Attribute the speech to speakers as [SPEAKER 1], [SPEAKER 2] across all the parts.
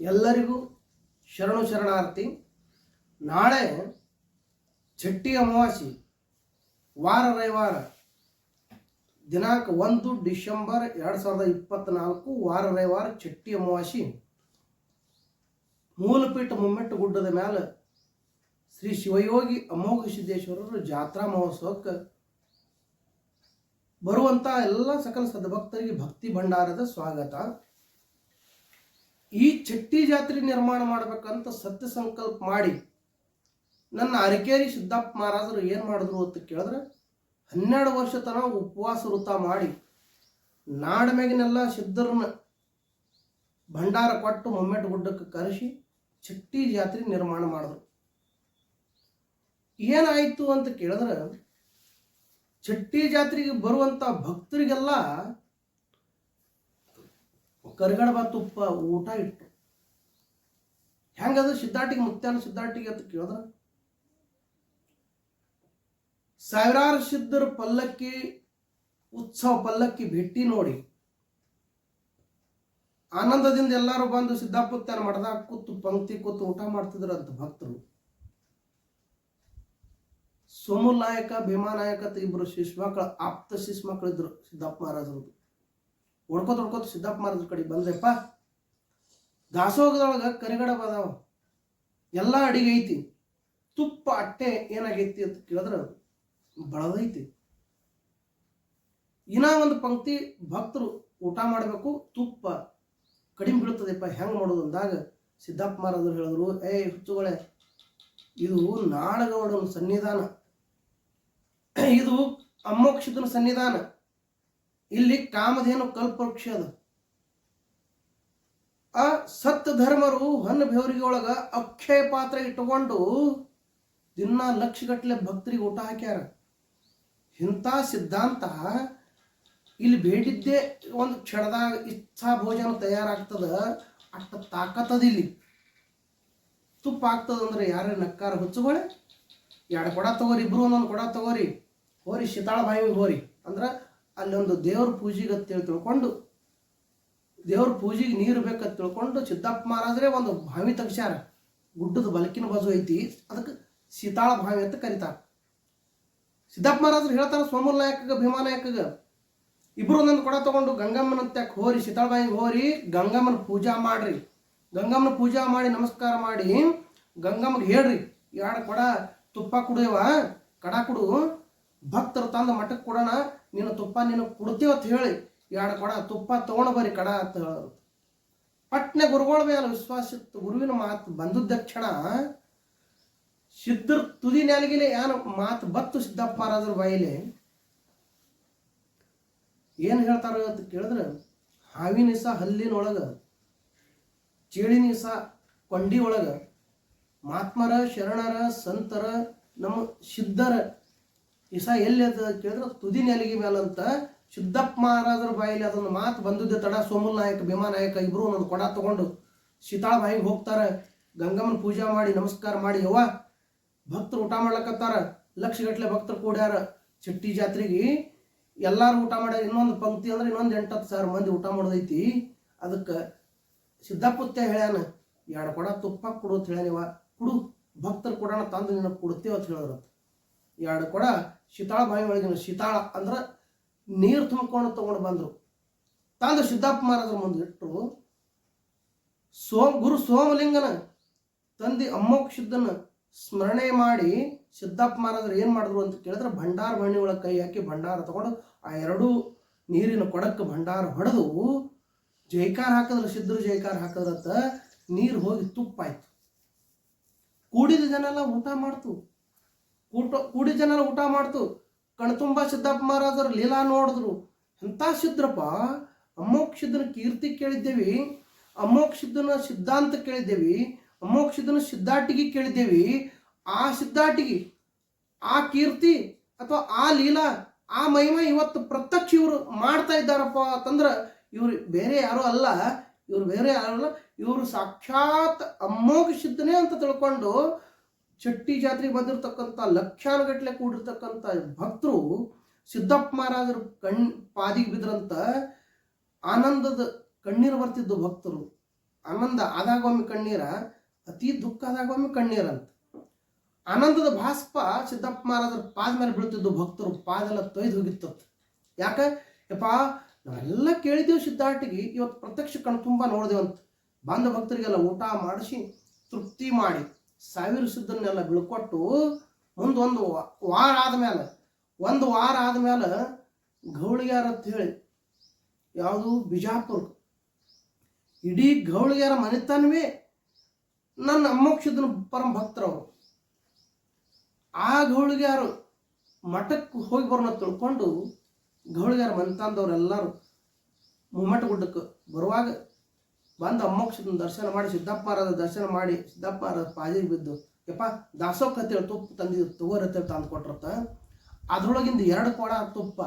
[SPEAKER 1] ಎಲ್ಲರಿಗೂ ಶರಣು ಶರಣಾರ್ಥಿ, ನಾಳೆ ಚಟ್ಟಿ ಅಮಾವಾಸ್ಯೆ, ವಾರ ರವಿವಾರ, ದಿನಾಂಕ ಒಂದು ಡಿಸೆಂಬರ್ ಎರಡು ಸಾವಿರದ ಇಪ್ಪತ್ತ್ನಾಲ್ಕು ವಾರ ರವಿವಾರ ಚಟ್ಟಿ ಅಮಾವಾಸ್ಯೆ. ಮೂಲಪೀಠ ಮುಮ್ಮೆಟ್ಟು ಗುಡ್ಡದ ಮೇಲೆ ಶ್ರೀ ಶಿವಯೋಗಿ ಅಮೋಘ ಸಿದ್ದೇಶ್ವರರು ಜಾತ್ರಾ ಮಹೋತ್ಸವಕ್ಕೆ ಬರುವಂಥ ಎಲ್ಲ ಸಕಲ ಸದ್ಭಕ್ತರಿಗೆ ಭಕ್ತಿ ಭಂಡಾರದ ಸ್ವಾಗತ. ಈ ಚಟ್ಟಿ ಜಾತ್ರೆ ನಿರ್ಮಾಣ ಮಾಡಬೇಕಂತ ಸತ್ಯ ಸಂಕಲ್ಪ ಮಾಡಿ ನನ್ನ ಅರಕೇರಿ ಸಿದ್ದಪ್ಪ ಮಹಾರಾಜರು ಏನು ಮಾಡಿದ್ರು ಅಂತ ಕೇಳಿದ್ರೆ ಹನ್ನೆರಡು ವರ್ಷ ತನಕ ಉಪವಾಸ ವೃತ ಮಾಡಿ ನಾಡ ಮ್ಯಾಗಿನೆಲ್ಲ ಸಿದ್ಧರನ್ನ ಭಂಡಾರ ಕೊಟ್ಟು ಮೊಮ್ಮೆಟ್ ಗುಡ್ಡಕ್ಕೆ ಕರೆಸಿ ಚಟ್ಟಿ ಜಾತ್ರೆ ನಿರ್ಮಾಣ ಮಾಡಿದ್ರು. ಏನಾಯಿತು ಅಂತ ಕೇಳಿದ್ರೆ ಚಟ್ಟಿ ಜಾತ್ರೆಗೆ ಬರುವಂತ ಭಕ್ತರಿಗೆಲ್ಲ ಕರಿಗಡಬ ತುಪ್ಪ, ಊಟ ಇಟ್ಟು ಹೆಂಗದ ಸಿದ್ಧಾಟಿಗೆ ಮುತ್ಯಾನ ಸಿದ್ಧಾಟಿಗೆ ಅಂತ ಕೇಳಿದ್ರ? ಸಾವಿರಾರು ಸಿದ್ಧರ ಪಲ್ಲಕ್ಕಿ, ಉತ್ಸವ ಪಲ್ಲಕ್ಕಿ ಭೇಟಿ ನೋಡಿ, ಆನಂದದಿಂದ ಎಲ್ಲರೂ ಬಂದು ಸಿದ್ದಾಪುತ್ಯಾನ ಮಠದಾಗ ಕೂತು ಪಂಕ್ತಿ ಕೂತು ಊಟ ಮಾಡ್ತಿದ್ರಂತ ಭಕ್ತರು. ಸೋಮು ನಾಯಕ, ಭೀಮಾ ಅಂತ ಇಬ್ರು ಶಿಷ್ಮಕ್ಳ ಆಪ್ತ ಮಕ್ಕಳಿದ್ರು ಸಿದ್ದಪ್ಪ ಮಹಾರಾಜರದು ಹೊಡ್ಕೋತ ಹೊಡ್ಕೋತ ಸಿದ್ದಪ್ಪ ಮಹಾರಾಜರ ಕಡೆ ಬಂದ್ರಪ್ಪ. ದಾಸೋಗದೊಳಗೆ ಕರಿಗಡ ಬದಾವ. ಎಲ್ಲ ಅಡಿಗೆ ಐತಿ. ತುಪ್ಪ, ಅಟ್ಟೆ ಏನಾಗೈತಿ ಅಂತ ಕೇಳಿದ್ರೆ ಬಳದೈತಿ ಇನ್ನ ಒಂದು ಪಂಕ್ತಿ ಭಕ್ತರು ಊಟ ಮಾಡಬೇಕು, ತುಪ್ಪ ಕಡಿಮೆ ಬೀಳ್ತದೆಪ್ಪ, ಹೆಂಗೆ ಮಾಡೋದು ಅಂದಾಗ ಸಿದ್ದಪ್ಪ ಮಹಾರಾಜರು ಹೇಳಿದ್ರು, ಏ, ಹುಚ್ಚುಗಳೇ, ಇದು ನಾಡಗೌಡನ ಸನ್ನಿಧಾನ. ಇದು ಅಮ್ಮೋಕ್ಷಿತನ ಸನ್ನಿಧಾನ. ಇಲ್ಲಿ ಕಾಮಧೇನು ಕಲ್ಪವೃಕ್ಷ ಅದು. ಆ ಸತ್ ಧರ್ಮರು ಹೊನ್ನ ಬೆವರಿಗೆ ಒಳಗ ಅಕ್ಷಯ ಪಾತ್ರ ಇಟ್ಟುಕೊಂಡು ದಿನ ಲಕ್ಷಗಟ್ಟಲೆ ಭಕ್ತರಿಗೆ ಊಟ ಹಾಕ್ಯಾರ. ಇಂಥ ಸಿದ್ಧಾಂತ ಇಲ್ಲಿ ಬೇಡಿದ್ದೇ ಒಂದು ಕ್ಷಣದಾಗ ಇಚ್ಛಾ ಭೋಜನ ತಯಾರಾಗ್ತದ, ಅಷ್ಟ ತಾಕತ್ತದ ಇಲ್ಲಿ. ತುಪ್ಪ ಆಗ್ತದ ಅಂದ್ರೆ ಯಾರೇ ನಕ್ಕಾರ ಹುಚ್ಚುಗಳೇ? ಎರಡು ಕೊಡ ತಗೋರಿ, ಇಬ್ರು ಒಂದೊಂದು ಕೊಡ ತಗೋರಿ. ಹೋರಿ, ಶೀತಾಳ ಬಾಯಿ ಹೋರಿ. ಅಂದ್ರೆ ಅಲ್ಲೊಂದು ದೇವ್ರ ಪೂಜೆಗೆ ಅಂತೇಳಿ ತಿಳ್ಕೊಂಡು, ದೇವ್ರ ಪೂಜೆಗೆ ನೀರು ಬೇಕಂತ ತಿಳ್ಕೊಂಡು ಸಿದ್ದಪ್ಪ ಮಹಾರಾಜರೇ ಒಂದು ಬಾವಿ ತೆಗ್ಸ್ಯಾರ. ಗುಡ್ಡದ ಬಲಕಿನ ಬಾಜು ಐತಿ, ಅದಕ್ಕೆ ಸೀತಾಳ ಬಾವಿ ಅಂತ ಕರೀತಾರೆ. ಸಿದ್ದಪ್ಪ ಮಹಾರಾಜರು ಹೇಳ್ತಾರೆ ಸೋಮಲ್ ನಾಯಕಗ, ಭೀಮಾ ನಾಯಕಗ, ಇಬ್ರು ಒಂದೊಂದು ಕೊಡ ತಗೊಂಡು ಗಂಗಮ್ಮನ ತ್ಯಾಕ್ ಹೋರಿ, ಸೀತಾಳ ಬಾಯಿಗೆ ಹೋರಿ, ಗಂಗಮ್ಮನ ಪೂಜಾ ಮಾಡ್ರಿ. ಗಂಗಮ್ಮನ ಪೂಜಾ ಮಾಡಿ, ನಮಸ್ಕಾರ ಮಾಡಿ, ಗಂಗಮ್ಮಗೆ ಹೇಳ್ರಿ, ಎರಡು ಕೊಡ ತುಪ್ಪ ಕುಡಿಯವ, ಕಡ ಕುಡು, ಭಕ್ತರು ತಂದು ಮಠಕ್ಕೆ ಕೊಡೋಣ ನೀನು ತುಪ್ಪ ನೀನು ಕೊಡ್ತೀವ ಅಂತ ಹೇಳಿ, ಎರಡು ಕೊಡ, ತುಪ್ಪ ತಗೊಂಡು ಬರ್ರಿ ಕಡ ಅಂತ ಹೇಳೋರು. ಪಟ್ನೆ ಗುರುಗಳ ಮೇಲೆ ವಿಶ್ವಾಸ ಇತ್ತು. ಗುರುವಿನ ಮಾತು ಬಂದದ್ದ ಕ್ಷಣ ಸಿದ್ಧರ ತುದಿ ನೆಲಗಿಲೆ ಏನು ಮಾತು ಬತ್ತು ಸಿದ್ದಪ್ಪ ಮಹಾರಾಜರ ಬಾಯಿಲೆ ಏನು ಹೇಳ್ತಾರ ಅಂತ ಕೇಳಿದ್ರೆ, ಹಾವಿನ ಇಸ ಹಲ್ಲಿನೊಳಗ, ಚೇಳಿನ ಕೊಂಡಿ ಒಳಗ ಮಹಾತ್ಮರ ಶರಣರ, ಸಂತರ, ನಮ್ಮ ಸಿದ್ಧರ ಇಸ ಎಲ್ಲಿ ಅದ ಕೇಳಿದ್ರೆ ತುದಿ ನೆಲಗಿ ಮೇಲಂತ ಸಿದ್ದಪ್ಪ ಮಹಾರಾಜರ ಬಾಯಲ್ಲಿ ಅದೊಂದು ಮಾತು ಬಂದಿದ್ದೆ ತಡ. ಸೋಮಲ್ ನಾಯಕ, ಭೀಮಾ ನಾಯಕ ಇಬ್ರು ಒಂದು ಕೊಡ ತಗೊಂಡು ಸೀತಾಳ ಬಾಯಿಗೆ ಹೋಗ್ತಾರೆ. ಗಂಗಮ್ಮನ ಪೂಜಾ ಮಾಡಿ, ನಮಸ್ಕಾರ ಮಾಡಿ, ಯವ್ವ, ಭಕ್ತರು ಊಟ ಮಾಡ್ಲಕತ್ತಾರ. ಲಕ್ಷಗಟ್ಲೆ ಭಕ್ತರು ಕೂಡ್ಯಾರ. ಚಟ್ಟಿ ಜಾತ್ರೆಗೆ ಎಲ್ಲಾರು ಊಟ ಮಾಡ್ಯಾರ. ಇನ್ನೊಂದು ಪಂಕ್ತಿ ಅಂದ್ರೆ ಇನ್ನೊಂದು ಎಂಟತ್ತು ಸಾವಿರ ಮಂದಿ ಊಟ ಮಾಡೋದೈತಿ. ಅದಕ್ಕೆ ಸಿದ್ದಪ್ಪತ್ತೆ ಹೇಳ್ಯಾನ, ಎರಡು ಕೊಡ ತುಪ್ಪ ಕೊಡು ಅಂತ ಹೇಳ್ಯಾನಿವ ಕುಡು, ಭಕ್ತರು ಕೊಡೋಣ ತಂದು ನಿನ್ನ ಕೊಡ್ತೇವೆ ಅಂತ ಹೇಳಿದ್ರು ಎರಡು ಕೂಡ ಶೀತಾಳ ಬಾವಿ ಒಳಗಿನ ಶೀತಾಳ ಅಂದ್ರೆ ನೀರು ತುಂಬಿಕೊಂಡು ತಗೊಂಡು ಬಂದರು. ತಂದು ಸಿದ್ದಪ್ಪ ಮಹಾರಾಜರ ಮುಂದೆ ಇಟ್ಟರು ಸೋಮ ಗುರು ಸೋಮಲಿಂಗನ ತಂದೆ ಅಮ್ಮೋಕ್ಷಿದ್ದನ್ನು ಸ್ಮರಣೆ ಮಾಡಿ ಸಿದ್ದಪ್ಪ ಮಹಾರಾಜರು ಏನು ಮಾಡಿದ್ರು ಅಂತ ಕೇಳಿದ್ರೆ ಭಂಡಾರ ಮಣ್ಣಿ ಒಳಗೆ ಕೈ ಹಾಕಿ ಭಂಡಾರ ತಗೊಂಡು ಆ ಎರಡೂ ನೀರಿನ ಕೊಡಕ್ಕೆ ಭಂಡಾರ ಹೊಡೆದು ಜೈಕಾರ ಹಾಕಿದ್ರೆ ಸಿದ್ಧರು ಜೈಕಾರ ಹಾಕಿದ್ರಂತ ನೀರು ಹೋಗಿ ತುಪ್ಪಾಯ್ತು. ಕೂಡಿದ ಜನ ಎಲ್ಲ ಊಟ ಮಾಡ್ತು. ಊಟ, ಕೂಡಿ ಜನರ ಊಟ ಮಾಡ್ತು. ಕಣ್ತುಂಬ ಸಿದ್ದಪ್ಪ ಮಹಾರಾಜರು ಲೀಲಾ ನೋಡಿದ್ರು. ಎಂಥ ಸಿದ್ರಪ್ಪ? ಅಮೋಕ್ಷಿದ್ದನ ಕೀರ್ತಿ ಕೇಳಿದ್ದೇವಿ. ಅಮೋಕ್ಷಿದ್ದನ ಸಿದ್ಧಾಂತ ಕೇಳಿದ್ದೇವಿ. ಅಮೋಕ್ಷಿದ್ದನ ಸಿದ್ಧಾಟಿಗೆ ಕೇಳಿದ್ದೇವಿ. ಆ ಸಿದ್ಧಾಟಿಗೆ, ಆ ಕೀರ್ತಿ ಅಥವಾ ಆ ಲೀಲಾ, ಆ ಮಹಿಮೆ ಇವತ್ತು ಪ್ರತ್ಯಕ್ಷ ಇವರು ಮಾಡ್ತಾ ಇದ್ದಾರಪ್ಪ ಅಂತಂದ್ರೆ ಇವರು ಬೇರೆ ಯಾರು ಅಲ್ಲ. ಇವರು ಬೇರೆ ಯಾರು ಅಲ್ಲ. ಇವರು ಸಾಕ್ಷಾತ್ ಅಮೋಘ ಸಿದ್ಧನೇ ಅಂತ ತಿಳ್ಕೊಂಡು ಚಟ್ಟಿ ಜಾತ್ರೆಗೆ ಬಂದಿರತಕ್ಕಂಥ ಲಕ್ಷಾನುಗಟ್ಟಲೆ ಕೂಡಿರ್ತಕ್ಕಂಥ ಭಕ್ತರು ಸಿದ್ದಪ್ಪ ಮಹಾರಾಜರು ಕಣ್ ಪಾದಿಗೆ ಬಿದ್ರಂತ ಆನಂದದ ಕಣ್ಣೀರು ಬರ್ತಿದ್ದು ಭಕ್ತರು. ಆನಂದ ಆದಾಗೊಮ್ಮೆ ಕಣ್ಣೀರ, ಅತಿ ದುಃಖ ಆದಾಗೊಮ್ಮೆ ಕಣ್ಣೀರಂತ ಆನಂದದ ಭಾಸ್ಪ ಸಿದ್ದಪ್ಪ ಮಹಾರಾಜರ ಪಾದ ಮೇಲೆ ಬೀಳ್ತಿದ್ದು ಭಕ್ತರು, ಪಾದೆಲ್ಲ ತೊಯ್ದು ಹೋಗಿತ್ತ ಯಾಕ? ಯಪ್ಪ, ನಾವೆಲ್ಲ ಕೇಳಿದೆವು ಸಿದ್ಧಾಟಿಗೆ ಇವತ್ತು ಪ್ರತ್ಯಕ್ಷ ಕಣ್ ತುಂಬ ನೋಡಿದೆವಂತ. ಬಾಂಧ ಭಕ್ತರಿಗೆಲ್ಲ ಊಟ ಮಾಡಿಸಿ, ತೃಪ್ತಿ ಮಾಡಿ. ಸಾವಿರ ಸಿದ್ಧನ್ನೆಲ್ಲ ಬೀಳ್ಕೊಟ್ಟು ಮುಂದೊಂದು ಒಂದು ವಾರ ಆದಮೇಲೆ, ಒಂದು ವಾರ ಆದಮೇಲೆ ಗೌಳಿಗ್ಯಾರ ಅಂತ ಹೇಳಿ, ಯಾವುದು? ಬಿಜಾಪುರ. ಇಡೀ ಗೌಳಿಗ್ಯಾರ ಮನೆತನವೇ ನನ್ನ ಅಮ್ಮೋಕ್ಷದನ ಪರಮ ಭಕ್ತರವರು ಆ ಗೌಳಿಗ್ಯಾರು ಮಠಕ್ಕೆ ಹೋಗಿ ಬರೋಣ ತಿಳ್ಕೊಂಡು ಗೌಳಿಗಾರ ಮುಮ್ಮಟ ಗುಡ್ಡಕ್ಕೆ ಬರುವಾಗ ಬಂದು ಅಮ್ಮೋಕ್ಷದ ದರ್ಶನ ಮಾಡಿ ಸಿದ್ದಪ್ಪ ಮಹಾರಾಜ ದರ್ಶನ ಮಾಡಿ ಸಿದ್ದಪ್ಪ ಪಾಜಿಗೆ ಬಿದ್ದು, ಯಪ್ಪ ದಾಸೋಕ್ ಅಂತೇಳಿ ತುಪ್ಪ ತಂದಿದ್ದು ತಗೋರಿ ಅಂತೇಳಿ ತಂದು ಕೊಟ್ಟಿರ್ತ ಅದ್ರೊಳಗಿಂದ ಎರಡು ಕೊಡ ತುಪ್ಪ,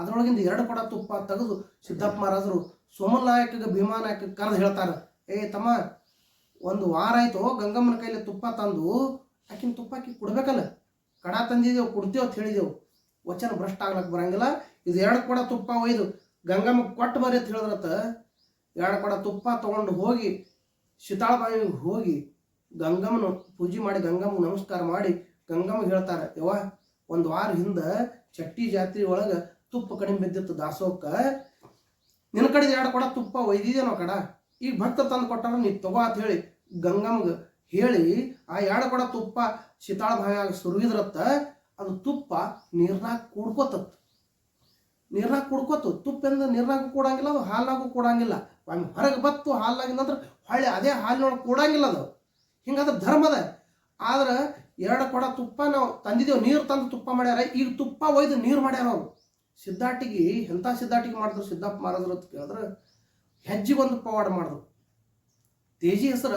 [SPEAKER 1] ಅದ್ರೊಳಗಿಂದ ಎರಡು ಕೊಡ ತುಪ್ಪ ತೆಗೆದು ಸಿದ್ದಪ್ಪ ಮಹಾರಾಜರು ಸೋಮನ್ ನಾಯಕಗೆ ಭೀಮಾ ನಾಯಕ ಕರೆದು ಹೇಳ್ತಾರೆ. ಏ ತಮ್ಮ, ಒಂದು ವಾರ ಆಯಿತು ಗಂಗಮ್ಮನ ಕೈಲಿ ತುಪ್ಪ ತಂದು, ಆಕಿನ ತುಪ್ಪ ಆಕಿ ಕೊಡ್ಬೇಕಲ್ಲ? ಕಡ ತಂದಿದ್ದೇವು ಕೊಡ್ತೇವೆ ಅಂತ ಹೇಳಿದೆವು. ವಚನ ಭ್ರಷ್ಟ ಆಗ್ಲಕ್ಕೆ ಬರಂಗಿಲ್ಲ. ಇದು ಎರಡು ಕೊಡ ತುಪ್ಪ ಒಯ್ದು ಗಂಗಮ್ಮ ಕೊಟ್ಟು ಬರ್ರಿ ಅಂತ ಹೇಳಿದ್ರತ್ತ. ಎರಡು ಕೊಡ ತುಪ್ಪ ತಗೊಂಡು ಹೋಗಿ ಶೀತಾಳಬಾವಿಗೆ ಹೋಗಿ ಗಂಗಮ್ಮನ ಪೂಜೆ ಮಾಡಿ ಗಂಗಮ್ಮಗೆ ನಮಸ್ಕಾರ ಮಾಡಿ ಗಂಗಮ್ಮಗೆ ಹೇಳ್ತಾರೆ ಯವ ಒಂದು ವಾರ ಹಿಂದೆ ಚಟ್ಟಿ ಜಾತ್ರೆ ಒಳಗೆ ತುಪ್ಪ ಕಡಿಮೆ ಬಿದ್ದಿತ್ತು ದಾಸೋಕ್ಕ. ನಿನ್ನ ಕಡೆ ಎರಡು ಕೊಡ ತುಪ್ಪ ಒಯ್ದಿದೇನೋ ಕಡ? ಈಗ ಭಕ್ತ ತಂದು ಕೊಟ್ಟಾರ, ನೀ ತಗೋ ಅಂತ ಹೇಳಿ ಗಂಗಮ್ಗೆ ಹೇಳಿ ಆ ಎರಡು ಕೊಡ ತುಪ್ಪ ಶೀತಾಳ ಬಾವಿಯಾಗ ಸುರುವಿದ್ರತ್ತ ಅದು ತುಪ್ಪ ನೀರ್ನಾಗ ಕೂಡ್ಕೋತತ್ತು. ನೀರ್ನಾಗ ಕುಡ್ಕೋತು ತುಪ್ಪ ಎಂದ ನೀರ್ನಾಗೂ ಕೂಡಂಗಿಲ್ಲ, ಅದು ಹಾಲ್ನಾಗೂ ಕೂಡಂಗಿಲ್ಲ. ಒಮ್ಮೆ ಹೊರಗೆ ಬತ್ತು ಹಾಲ್ನಾಗಿನ ನಂತರ ಹೊಳ್ಳಿ ಅದೇ ಹಾಲಿನೊಳಗೆ ಕೂಡಂಗಿಲ್ಲ ಅದು. ಹಿಂಗಾದ್ರೆ ಧರ್ಮದ ಆದ್ರೆ ಎರಡು ಕೊಡ ತುಪ್ಪ ನಾವು ತಂದಿದ್ದೇವೆ ನೀರು ತಂದು ತುಪ್ಪ ಮಾಡ್ಯಾರ, ಈಗ ತುಪ್ಪ ಒಯ್ದು ನೀರು ಮಾಡ್ಯಾರ ಅವರು. ಸಿದ್ಧಾಟಿಗೆ ಎಂಥ ಸಿದ್ಧಾಟಿಗೆ ಮಾಡಿದ್ರು, ಸಿದ್ದಪ್ಪ ಮಹಾರಾಜರು ಅಂತ ಕೇಳಿದ್ರೆ ಹೆಜ್ಜೆಗೊಂದು ಪವಾಡ ಮಾಡಿದ್ರು. ತೇಜಿ ಹೆಸರ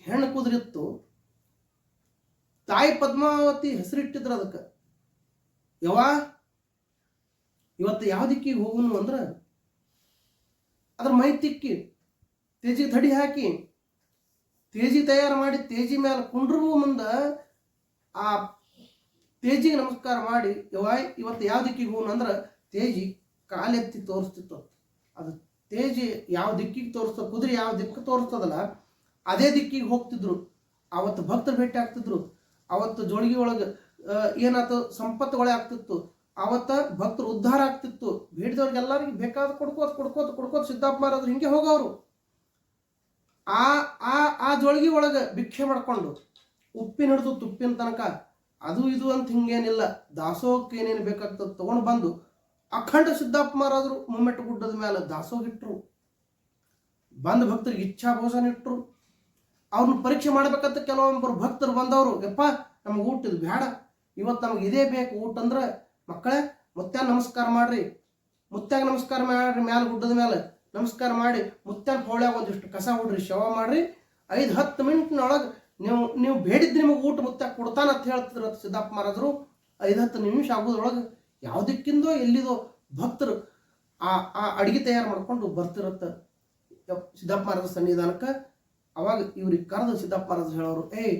[SPEAKER 1] ಹೆಣ್ಣು ಕುದುರಿತ್ತು. ತಾಯಿ ಪದ್ಮಾವತಿ ಹೆಸರಿಟ್ಟಿದ್ರು ಅದಕ್ಕೆ. ಯವ್ವ? ಇವತ್ತು ಯಾವ ದಿಕ್ಕಿಗೆ ಹೋಗುನು ಅಂದ್ರೆ ಅದ್ರ ಮೈ ತಿಕ್ಕಿ ತೇಜಿ ತಡಿ ಹಾಕಿ, ತೇಜಿ ತಯಾರು ಮಾಡಿ, ತೇಜಿ ಮೇಲೆ ಕುಂಡ್ರೂ ಮುಂದೆ ಆ ತೇಜಿಗೆ ನಮಸ್ಕಾರ ಮಾಡಿ ಯವಾಯ್ ಇವತ್ತು ಯಾವ ದಿಕ್ಕಿಗೆ ಹೋಗೋಣ ಅಂದ್ರೆ ತೇಜಿ ಕಾಲೆತ್ತಿ ತೋರಿಸ್ತಿತ್ತು. ಅದು ತೇಜಿ ಯಾವ ದಿಕ್ಕಿಗೆ ತೋರಿಸ್ತೋ, ಕುದುರೆ ಯಾವ ದಿಕ್ಕು ತೋರಿಸ್ತದಲ್ಲ, ಅದೇ ದಿಕ್ಕಿಗೆ ಹೋಗ್ತಿದ್ರು. ಅವತ್ತು ಭಕ್ತರು ಭೇಟಿ ಆಗ್ತಿದ್ರು. ಅವತ್ತು ಜೋಳಿಗೆ ಒಳಗೆ ಏನಾಯ್ತು ಸಂಪತ್ತುಗಳೇ ಆಗ್ತಿತ್ತು. ಅವತ್ತ ಭಕ್ತರು ಉದ್ಧಾರ ಆಗ್ತಿತ್ತು. ಬೇಡಿದವ್ರಿಗೆ ಎಲ್ಲರಿಗೂ ಬೇಕಾದ ಕೊಡ್ಕೋತ ಕೊಡ್ಕೋತ ಕೊಡ್ಕೋತ ಸಿದ್ದಪ್ಪ ಮಹಾರಾಜರು ಹಿಂಗೆ ಹೋಗೋರು ಆ ಆ ಆ ಜೋಳಿಗೆ ಒಳಗೆ ಭಿಕ್ಷೆ ಮಾಡ್ಕೊಂಡು ಉಪ್ಪಿನ ಹಿಡಿದು ತುಪ್ಪಿನ ತನಕ ಅದು ಇದು ಅಂತ ಹಿಂಗೇನಿಲ್ಲ. ದಾಸೋಹಕ್ಕೆ ಏನೇನು ಬೇಕಾಗ್ತದೆ ತಗೊಂಡು ಬಂದು ಅಖಂಡ ಸಿದ್ದಪ್ಪ ಮಹಾರಾಜರು ಮುಮ್ಮೆಟ್ಟು ಗುಡ್ಡದ ಮೇಲೆ ದಾಸೋಗಿಟ್ರು ಬಂದ ಭಕ್ತರಿಗೆ ಇಚ್ಛಾ ಭೋಜನ ಇಟ್ರು. ಅವ್ರನ್ನ ಪರೀಕ್ಷೆ ಮಾಡ್ಬೇಕಂತ ಕೆಲವೊಬ್ಬರು ಭಕ್ತರು ಬಂದವರು. ಯಪ್ಪ, ನಮಗೆ ಊಟ ಇದು ಬೇಡ ಇವತ್ತು ನಮಗೆ ಇದೇ ಬೇಕು. ಊಟ ಅಂದ್ರೆ ಮಕ್ಕಳೇ ಮುತ್ಯಾಗ ನಮಸ್ಕಾರ ಮಾಡ್ರಿ. ಮುತ್ಯಾಗ ನಮಸ್ಕಾರ ಮಾಡ್ರಿ, ಮ್ಯಾಲ ಗುಡ್ಡದ ಮ್ಯಾಲೆ. ನಮಸ್ಕಾರ ಮಾಡಿ ಮುತ್ತಾಗ ಹೋಳ್ಯಾಗ ಒಂದಿಷ್ಟು ಕಸ ಹುಡ್ರಿ, ಶವ ಮಾಡ್ರಿ. ಐದು ಹತ್ತು ಮಿನಿಟ್ನೊಳಗೆ ನೀವು ನೀವು ಬೇಡಿದ್ರೆ ನಿಮಗೆ ಊಟ ಮುತ್ಯಾಗ ಕೊಡ್ತಾನ ಅಂತ ಹೇಳ್ತಿದ್ರು ಸಿದ್ದಪ್ಪ ಮಹಾರಾಜರು. ಐದು ಹತ್ತು ನಿಮಿಷ ಆಗೋದ್ರೊಳಗೆ ಯಾವುದಕ್ಕಿಂದೋ ಎಲ್ಲಿದೋ ಭಕ್ತರು ಆ ಆ ಅಡಿಗೆ ತಯಾರು ಮಾಡ್ಕೊಂಡು ಬರ್ತಿರತ್ತ ಸಿದ್ದಪ್ಪ ಮಹಾರಾಜ ಸನ್ನಿಧಾನಕ್ಕೆ. ಅವಾಗ ಇವ್ರಿಗೆ ಕರೆದು ಸಿದ್ದಪ್ಪ ಮಹಾರಾಜ್ ಹೇಳೋರು, ಏಯ್,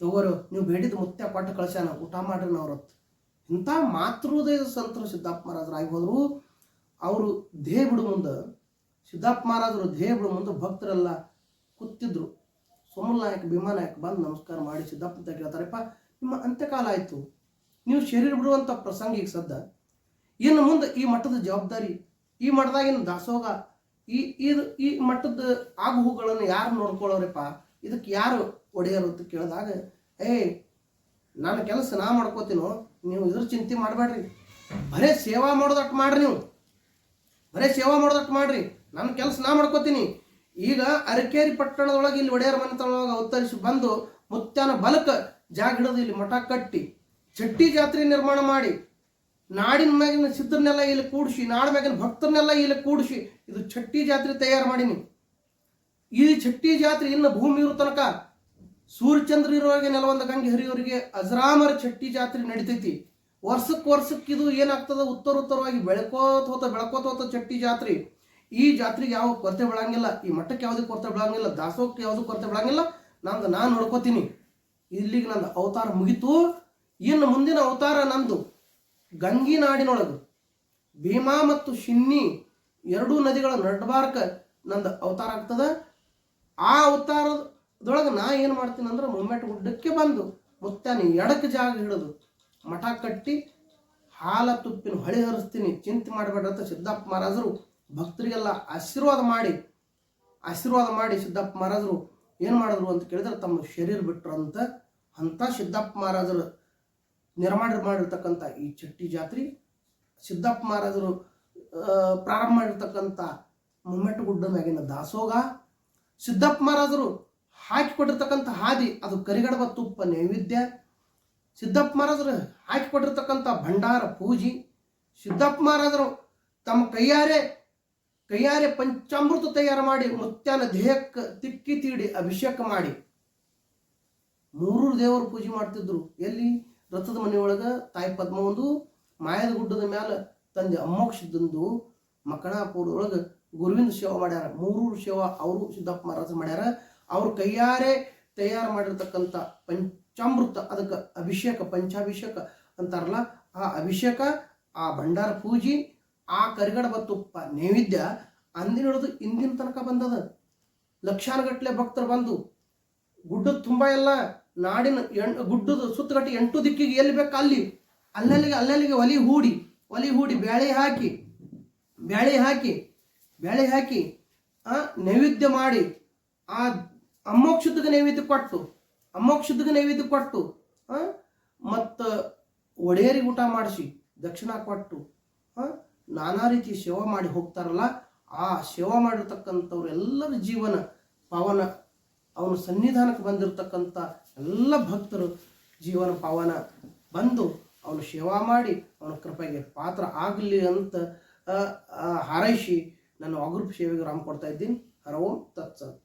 [SPEAKER 1] ತಗೋರು, ನೀವು ಬೇಡಿದ ಮುತ್ಯ ಕೊಟ್ಟು ಕಳ್ಸ್ಯಾನ, ಊಟ ಮಾಡ್ರಿ ನಾವ್ರತ್ ಇಂಥ ಮಾತೃದಯ ಸಂತರು ಸಿದ್ದಪ್ಪ ಮಹಾರಾಜರಾಗಿ ಹೋದರು. ಅವರು ದೇಹ ಬಿಡು ಮುಂದೆ. ಸಿದ್ದಪ್ಪ ಮಹಾರಾಜರು ದೇಹ ಬಿಡು ಮುಂದೆ ಭಕ್ತರೆಲ್ಲ ಕೂತಿದ್ರು. ಸೋಮಲ್ ನಾಯಕ್, ಭೀಮಾ ನಾಯಕ್ ಬಂದು ನಮಸ್ಕಾರ ಮಾಡಿ ಸಿದ್ದಪ್ಪ ಅಂತ ಕೇಳ್ತಾರಪ್ಪ, ನಿಮ್ಮ ಅಂತ್ಯಕಾಲ ಆಯಿತು. ನೀವು ಶರೀರ ಬಿಡುವಂಥ ಪ್ರಸಂಗ ಈಗ ಸದ್ದ. ಇನ್ನು ಮುಂದೆ ಈ ಮಠದ ಜವಾಬ್ದಾರಿ, ಈ ಮಠದಾಗಿನ ದಾಸೋಗ ಈ ಇದು ಈ ಮಠದ ಆಗು ಹೋಗುಗಳನ್ನು ಯಾರು ನೋಡ್ಕೊಳ್ಳೋರಪ್ಪ? ಇದಕ್ಕೆ ಯಾರು ಒಡೆಯರು ಅಂತ ಕೇಳಿದಾಗ, ಏಯ್ ನನ್ನ ಕೆಲಸ ನಾ ಮಾಡ್ಕೋತೀನೋ, ನೀವು ಇದ್ರ ಚಿಂತೆ ಮಾಡಬೇಡ್ರಿ. ಬರೇ ಸೇವಾ ಮಾಡೋದಟ್ಟು ಮಾಡ್ರಿ ನೀವು. ಬರೇ ಸೇವಾ ಮಾಡೋದಟ್ಟು ಮಾಡ್ರಿ. ನನ್ನ ಕೆಲಸ ನಾ ಮಾಡ್ಕೋತೀನಿ. ಈಗ ಅರಕೇರಿ ಪಟ್ಟಣದೊಳಗೆ ಇಲ್ಲಿ ಒಡೆಯರ ಮನೆತನೊಳಗೆ ಉತ್ತರಿಸಿ ಬಂದು ಮುತ್ಯಾನ ಬಲಕ ಜಾಗ ಹಿಡಿದು ಇಲ್ಲಿ ಮಠ ಕಟ್ಟಿ, ಚಟ್ಟಿ ಜಾತ್ರೆ ನಿರ್ಮಾಣ ಮಾಡಿ, ನಾಡಿನ ಮ್ಯಾಗಿನ ಸಿದ್ಧರನ್ನೆಲ್ಲ ಇಲ್ಲಿ ಕೂಡಿಸಿ, ನಾಡ ಮ್ಯಾಗಿನ ಭಕ್ತರನ್ನೆಲ್ಲ ಇಲ್ಲಿ ಕೂಡಿಸಿ ಇದು ಚಟ್ಟಿ ಜಾತ್ರೆ ತಯಾರು ಮಾಡೀನಿ. ಈ ಚಟ್ಟಿ ಜಾತ್ರೆ ಇನ್ನು ಭೂಮಿ ಇರೋ ತನಕ ಸೂರ್ಯಚಂದ್ರ ಇರುವಾಗ ನೆಲವಂದ ಗಂಗೆ ಹರಿಯೋರಿಗೆ ಅಜರಾಮರ ಚಟ್ಟಿ ಜಾತ್ರೆ ನಡಿತೈತಿ. ವರ್ಷಕ್ಕೆ ವರ್ಷಕ್ಕೆ ಇದು ಏನಾಗ್ತದ? ಉತ್ತರ ಉತ್ತರವಾಗಿ ಬೆಳಕೋತ ಹೋತ ಬೆಳಕೋತ ಹೋತ ಚಟ್ಟಿ ಜಾತ್ರೆ. ಈ ಜಾತ್ರೆಗೆ ಯಾವ ಕೊರತೆ ಬೀಳಂಗಿಲ್ಲ. ಈ ಮಠಕ್ಕೆ ಯಾವುದೇ ಕೊರತೆ ಬೀಳಂಗಿಲ್ಲ. ದಾಸೋಹಕ್ಕೆ ಯಾವುದೂ ಕೊರತೆ ಬೀಳಂಗಿಲ್ಲ. ನಂದು ನಾನು ನೋಡ್ಕೋತೀನಿ. ಇಲ್ಲಿಗೆ ನಂದು ಅವತಾರ ಮುಗಿತು. ಇನ್ನು ಮುಂದಿನ ಅವತಾರ ನಂದು ಗಂಗಿ ನಾಡಿನೊಳಗೆ. ಭೀಮಾ ಮತ್ತು ಶಿನ್ನಿ ಎರಡೂ ನದಿಗಳ ನಡ್ಬಾರ್ಕ ನಂದು ಅವತಾರ ಆಗ್ತದ. ಆ ಅವತಾರದೊಳಗೆ ನಾ ಏನು ಮಾಡ್ತೀನಿ ಅಂದ್ರೆ ಮುಮ್ಮೆಟ್ ಗುಡ್ಡಕ್ಕೆ ಬಂದು ಮುತ್ತಾನೆ ಎಡಕ್ಕೆ ಜಾಗ ಹಿಡಿದು ಮಠ ಕಟ್ಟಿ ಹಾಲ ತುಪ್ಪಿನ ಹೊಳೆ ಹರಿಸ್ತೀನಿ, ಚಿಂತೆ ಮಾಡಬೇಡ ಅಂತ ಸಿದ್ದಪ್ಪ ಮಹಾರಾಜರು ಭಕ್ತರಿಗೆಲ್ಲ ಆಶೀರ್ವಾದ ಮಾಡಿ ಆಶೀರ್ವಾದ ಮಾಡಿ ಸಿದ್ದಪ್ಪ ಮಹಾರಾಜರು ಏನು ಮಾಡಿದ್ರು ಅಂತ ಕೇಳಿದ್ರೆ ತಮ್ಮ ಶರೀರ ಬಿಟ್ಟರು ಅಂತ ಅಂಥ ಸಿದ್ದಪ್ಪ ಮಹಾರಾಜರು ನಿರ್ಮಾಣ ಮಾಡಿರ್ತಕ್ಕಂಥ ಈ ಚಟ್ಟಿ ಜಾತ್ರೆ, ಸಿದ್ದಪ್ಪ ಮಹಾರಾಜರು ಪ್ರಾರಂಭ ಮಾಡಿರ್ತಕ್ಕಂಥ ಮುಮ್ಮೆಟ್ಟು ಗುಡ್ಡ ಮ್ಯಾಗಿನ ದಾಸೋಗ ಸಿದ್ದಪ್ಪ ಮಹಾರಾಜರು ಹಾಕಿಕೊಟ್ಟಿರ್ತಕ್ಕಂಥ ಹಾದಿ, ಅದು ಕರಿಗಡಬ ತುಪ್ಪ ನೈವೇದ್ಯ. ಸಿದ್ದಪ್ಪ ಮಹಾರಾಜರು ಹಾಕಿಕೊಟ್ಟಿರ್ತಕ್ಕಂಥ ಭಂಡಾರ ಪೂಜಿ. ಸಿದ್ದಪ್ಪ ಮಹಾರಾಜರು ತಮ್ಮ ಕೈಯಾರೆ ಕೈಯಾರೆ ಪಂಚಾಮೃತ ತಯಾರು ಮಾಡಿ ಮುತ್ಯಾನ ದೇಹಕ್ಕೆ ತಿಕ್ಕಿ ತೀಡಿ ಅಭಿಷೇಕ ಮಾಡಿ. ಮೂರು ದೇವರು ಪೂಜೆ ಮಾಡ್ತಿದ್ರು. ಎಲ್ಲಿ? ರಥದ ಮನೆಯೊಳಗ ತಾಯಿ ಪದ್ಮವೊಂದು, ಮಾಯದ ಗುಡ್ಡದ ಮ್ಯಾಲ ತಂದೆ ಅಮ್ಮೋಕ್ಷದಂದು ಮಕಣಾಪುರದೊಳಗ ಗುರುವಿನ ಸೇವಾ ಮಾಡ್ಯಾರ. ಮೂರೂರು ಸೇವಾ ಅವರು ಸಿದ್ದಪ್ಪ ಮಹಾರಾಜ ಮಾಡ್ಯಾರ. ಅವ್ರ ಕೈಯಾರೆ ತಯಾರು ಮಾಡಿರ್ತಕ್ಕಂಥ ಪಂಚಾಮೃತ, ಅದಕ್ಕೆ ಅಭಿಷೇಕ, ಪಂಚಾಭಿಷೇಕ ಅಂತಾರಲ್ಲ, ಆ ಅಭಿಷೇಕ, ಆ ಭಂಡಾರ ಪೂಜಿ, ಆ ಕರಿಗಡ ತುಪ್ಪ ನೈವೇದ್ಯ ಅಂದಿನ ಹಿಡಿದು ಇಂದಿನ ತನಕ ಬಂದದ. ಲಕ್ಷಾನುಗಟ್ಟಲೆ ಭಕ್ತರು ಬಂದು, ಗುಡ್ಡದ ತುಂಬ ಎಲ್ಲ ನಾಡಿನ ಎಣ್, ಗುಡ್ಡದ ಸುತ್ತಗಟ್ಟಿ ಎಂಟು ದಿಕ್ಕಿಗೆ ಎಲ್ಲಿ ಬೇಕು ಅಲ್ಲಿ, ಅಲ್ಲಲ್ಲಿಗೆ ಅಲ್ಲಲ್ಲಿಗೆ ಒಲಿ ಹೂಡಿ ಒಲಿ ಹೂಡಿ ಬ್ಯಾಳೆ ಹಾಕಿ ಬ್ಯಾಳೆ ಹಾಕಿ ಬ್ಯಾಳೆ ಹಾಕಿ, ಆ ನೈವೇದ್ಯ ಮಾಡಿ, ಆ ಅಮ್ಮೋಕ್ಷದಗೆ ನೈವೇದ್ಯ ಕೊಟ್ಟು ಅಮ್ಮೋಕ್ಷದಗೆ ನೈವೇದ್ಯ ಕೊಟ್ಟು ಮತ್ತು ಒಡೆಯರಿಗೆ ಊಟ ಮಾಡಿಸಿ, ದಕ್ಷಿಣ ಕೊಟ್ಟು ನಾನಾ ರೀತಿ ಸೇವೆ ಮಾಡಿ ಹೋಗ್ತಾರಲ್ಲ, ಆ ಸೇವೆ ಮಾಡಿರ್ತಕ್ಕಂಥವ್ರು ಎಲ್ಲರ ಜೀವನ, ಪಾವನ, ಅವನ ಸನ್ನಿಧಾನಕ್ಕೆ ಬಂದಿರತಕ್ಕಂಥ ಎಲ್ಲ ಭಕ್ತರು ಜೀವನ ಪವನ ಬಂದು ಅವನು ಸೇವಾ ಮಾಡಿ, ಅವನ ಕೃಪೆಗೆ ಪಾತ್ರ ಆಗಲಿ ಅಂತ ಹಾರೈಸಿ ನನ್ನ ಅಗ್ರೂಪ್ ಸೇವೆಗೆ ರಾಮ್ ಕೊಡ್ತಾ ಇದ್ದೀನಿ. ಹರ ಓಂ, ತತ್ಸತ್.